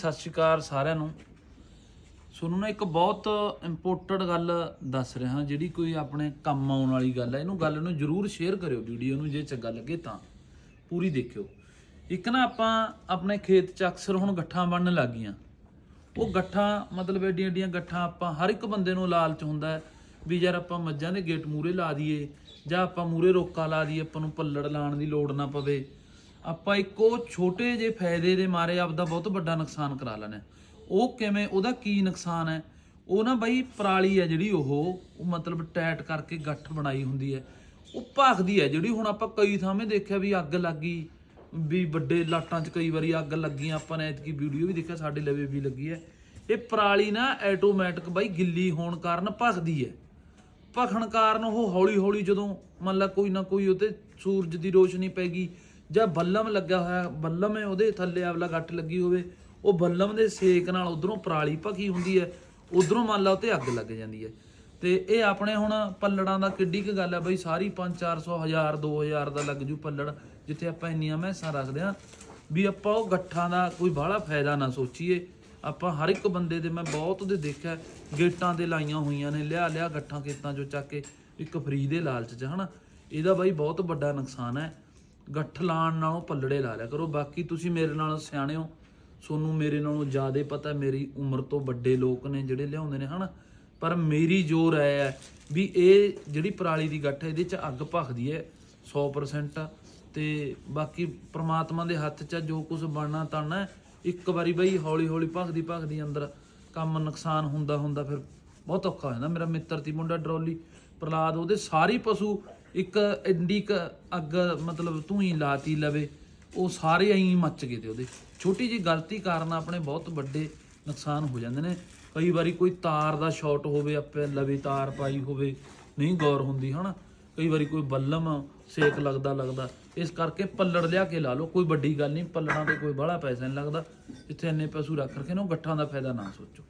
ਸਤਿ ਸ਼੍ਰੀ ਅਕਾਲ ਸਾਰਿਆਂ ਨੂੰ। ਤੁਹਾਨੂੰ ਨਾ ਇੱਕ ਬਹੁਤ ਇੰਪੋਰਟੈਂਟ ਗੱਲ ਦੱਸ ਰਿਹਾ ਜਿਹੜੀ ਕੋਈ ਆਪਣੇ ਕੰਮ ਆਉਣ ਵਾਲੀ ਗੱਲ ਹੈ ਇਹਨੂੰ ਗੱਲ ਨੂੰ ਜਰੂਰ ਸ਼ੇਅਰ ਕਰਿਓ ਵੀਡੀਓ ਨੂੰ, ਜੇ ਚੰਗਾ ਲੱਗੇ ਤਾਂ। ਪੂਰੀ ਦੇਖਿਓ। ਇੱਕ ਨਾ ਆਪਾਂ ਆਪਣੇ ਖੇਤ 'ਚ ਅਕਸਰ ਹੁਣ ਗੱਠਾਂ ਬਣਨ ਲੱਗ ਗਈਆਂ। ਉਹ ਗੱਠਾਂ, ਮਤਲਬ ਏਡੀਆਂ ਏਡੀਆਂ ਗੱਠਾਂ ਆਪਾਂ ਹਰ ਇੱਕ ਬੰਦੇ ਨੂੰ ਲਾਲਚ ਹੁੰਦਾ ਵੀ ਯਾਰ ਆਪਾਂ ਮੱਝਾਂ ਦੇ ਗੇਟ ਮੂਰੇ ਲਾ ਦਈਏ, ਜਾਂ ਆਪਾਂ ਮੂਰੇ ਰੋਕਾ ਲਾ ਦਈਏ, ਆਪਾਂ ਨੂੰ ਪੱਲੜ ਲਾਉਣ ਦੀ ਲੋੜ ਨਾ ਪਵੇ। ਆਪਾਂ ਇੱਕੋ ਛੋਟੇ ਜਿਹੇ ਫਾਇਦੇ ਦੇ ਮਾਰੇ ਆਪਦਾ ਬਹੁਤ ਵੱਡਾ ਨੁਕਸਾਨ ਕਰਾ ਲੈਣਾ ਉਹ ਕਿਵੇਂ, ਉਹਦਾ ਕੀ ਨੁਕਸਾਨ ਹੈ? ਉਹ ਨਾ ਬਾਈ ਪਰਾਲੀ ਹੈ ਜਿਹੜੀ ਉਹ ਉਹ ਮਤਲਬ ਟੈਟ ਕਰਕੇ ਗੱਠ ਬਣਾਈ ਹੁੰਦੀ ਹੈ। ਉਹ ਭਖਦੀ ਹੈ ਜਿਹੜੀ ਹੁਣ ਆਪਾਂ ਕਈ ਥਾਵੇਂ ਦੇਖਿਆ ਵੀ ਅੱਗ ਲੱਗੀ ਵੀ ਵੱਡੇ ਲਾਟਾਂ 'ਚ ਕਈ ਵਾਰੀ ਅੱਗ ਲੱਗੀਆਂ। ਆਪਾਂ ਨੇ ਐਤਕੀ ਵੀਡੀਓ ਵੀ ਦੇਖਿਆ, ਸਾਡੇ ਲਵੇ ਵੀ ਲੱਗੀ ਹੈ। ਇਹ ਪਰਾਲੀ ਨਾ ਆਟੋਮੈਟਿਕ ਬਾਈ ਗਿੱਲੀ ਹੋਣ ਕਾਰਨ ਭਖਦੀ ਹੈ। ਭਖਣ ਕਾਰਨ ਉਹ ਹੌਲੀ ਹੌਲੀ ਜਦੋਂ ਮੰਨ ਲਾ ਕੋਈ ਨਾ ਕੋਈ ਉਹਤੇ ਸੂਰਜ ਦੀ ਰੋਸ਼ਨੀ ਪੈਗੀ ਜਾਂ ਬੱਲਮ ਲੱਗਾ ਹੋਇਆ, ਬੱਲਮ ਹੈ ਉਹਦੇ ਥੱਲੇ ਆਵਲਾ ਗੱਠ ਲੱਗੀ ਹੋਵੇ, ਉਹ ਬੱਲਮ ਦੇ ਸੇਕ ਨਾਲ ਉਧਰੋਂ ਪਰਾਲੀ ਭਖੀ ਹੁੰਦੀ ਹੈ, ਉਧਰੋਂ ਮੰਨ ਲਾ ਉਤੇ ਅੱਗ ਲੱਗ ਜਾਂਦੀ ਹੈ। ਤੇ ਇਹ ਆਪਣੇ ਹੁਣ ਪੱਲੜਾਂ ਦਾ ਕਿੱਡੀ ਕੁ ਗੱਲ ਹੈ ਬਈ, ਸਾਰੀ 5 400 1000 2000 ਦਾ ਲੱਗ ਜੂ ਪੱਲੜ, ਜਿੱਥੇ ਆਪਾਂ ਇੰਨੀਆਂ ਮੈਸਾਂ ਰੱਖਦੇ ਆ ਵੀ ਆਪਾਂ ਉਹ ਗੱਠਾਂ ਦਾ ਕੋਈ ਬਾਹਲਾ ਫਾਇਦਾ ਨਾ ਸੋਚੀਏ। ਆਪਾਂ ਹਰ ਇੱਕ ਬੰਦੇ ਦੇ ਮੈਂ ਬਹੁਤ ਉਹਦੇ ਦੇਖਿਆ, ਗੇਟਾਂ ਤੇ ਲਾਈਆਂ ਹੋਈਆਂ ਨੇ, ਲਿਆ ਲਿਆ ਗੱਠਾਂ ਖੇਤਾਂ ਚੋਂ ਚੱਕ ਕੇ, ਇੱਕ ਫਰੀ ਦੇ ਲਾਲਚ 'ਚ, ਹਨਾ। ਇਹਦਾ ਬਾਈ ਬਹੁਤ ਵੱਡਾ ਨੁਕਸਾਨ ਹੈ। ਗੱਠ ਲਾਣ ਨਾਲੋਂ ਪੱਲੜੇ ਲਾ ਲਿਆ ਕਰੋ। ਬਾਕੀ ਤੁਸੀਂ ਮੇਰੇ ਨਾਲ ਸਿਆਣੇ ਹੋ। ਤੁਹਾਨੂੰ ਮੇਰੇ ਨਾਲੋਂ ਜ਼ਿਆਦਾ ਪਤਾ ਮੇਰੀ ਉਮਰ ਤੋਂ ਵੱਡੇ ਲੋਕ ਨੇ ਜਿਹੜੇ ਲਿਆਉਂਦੇ ਨੇ, ਹਨਾ? ਪਰ ਮੇਰੀ ਜੋ ਰਾਏ ਹੈ ਵੀ ਇਹ ਜਿਹੜੀ ਪਰਾਲੀ ਦੀ ਗੱਠ ਹੈ, ਇਹਦੇ 'ਚ ਅੱਗ ਭਖਦੀ ਹੈ 100% ਤੇ ਬਾਕੀ ਪ੍ਰਮਾਤਮਾ ਦੇ ਹੱਥ 'ਚ ਜੋ ਕੁਝ ਬਣਨਾ ਤਾਣਾ ਇੱਕ ਵਾਰੀ ਬਈ ਹੌਲੀ ਹੌਲੀ ਭਖਦੀ ਭਖਦੀ ਅੰਦਰ ਕੰਮ ਨੁਕਸਾਨ ਹੁੰਦਾ ਹੁੰਦਾ ਫਿਰ ਬਹੁਤ ਔਖਾ ਹੋ ਜਾਂਦਾ। ਮੇਰਾ ਮਿੱਤਰ ਤੀ ਮੁੰਡਾ, ਡਰੋਲੀ ਪ੍ਰਲਾਦ, ਉਹਦੇ ਸਾਰੇ ਪਸ਼ੂ ਇੱਕ ਇੰਡੀ ਕ ਅੱਗ ਮਤਲਬ ਤੂੰ ਹੀ ਲਾਤੀ ਲਵੇ, ਉਹ ਸਾਰੇ ਐਂ ਮੱਚ ਗਏ ਤੇ ਉਹਦੇ। ਛੋਟੀ ਜੀ ਗਲਤੀ ਕਾਰਨ ਆਪਣੇ ਬਹੁਤ ਵੱਡੇ ਨੁਕਸਾਨ ਹੋ ਜਾਂਦੇ ਨੇ। ਕਈ ਵਾਰੀ ਕੋਈ ਤਾਰ ਦਾ ਸ਼ਾਰਟ ਹੋਵੇ, ਆਪੇ ਲਵੇ ਤਾਰ ਪਾਈ ਹੋਵੇ, ਨਹੀਂ ਗੌਰ ਹੁੰਦੀ, ਹਨਾ? ਕਈ ਵਾਰੀ ਕੋਈ ਬੱਲਮ ਸੇਕ ਲੱਗਦਾ ਲੱਗਦਾ। ਇਸ ਕਰਕੇ ਪੱਲੜ ਲਿਆ ਕੇ ਲਾ ਲਓ, ਕੋਈ ਵੱਡੀ ਗੱਲ ਨਹੀਂ, ਪੱਲੜਾਂ ਤੇ ਕੋਈ ਬਾਹਲਾ ਪੈਸਾ ਨਹੀਂ ਲੱਗਦਾ। ਜਿੱਥੇ ਇੰਨੇ ਪਸ਼ੂ ਰੱਖ ਰਖੇ ਨੇ, ਉਹ ਗੱਠਾਂ ਦਾ ਫਾਇਦਾ ਨਾ ਸੋਚੋ।